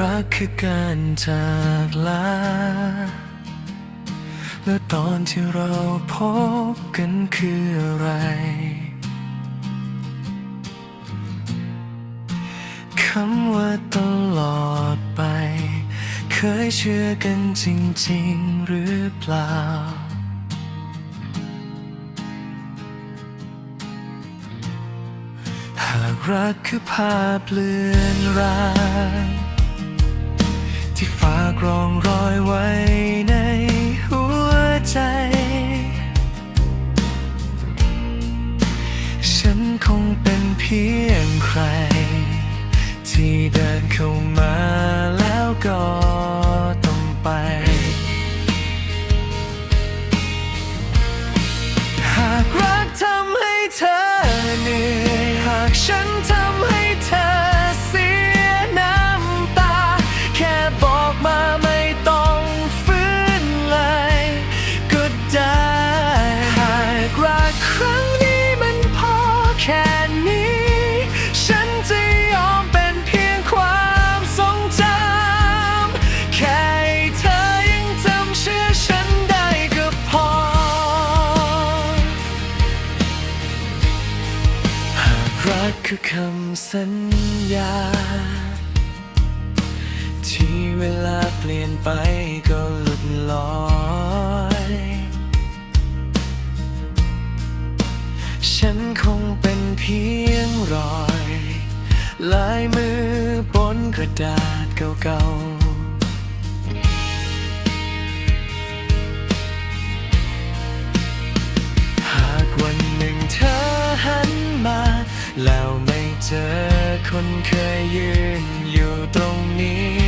รักคือการจากลา และตอนที่เราพบกันคืออะไร คำว่าตลอดไป เคยเชื่อกันจริง ๆ หรือเปล่า หากรักคือภาพเลือนราง กรองรอยไว้ รักคือคำสัญญา ที่เวลาเปลี่ยนไปก็หลุดลอย ฉันคงเป็นเพียงรอย ลายมือบนกระดาษเก่าๆ ธอคนเคยยืนอยู่ตรงนี้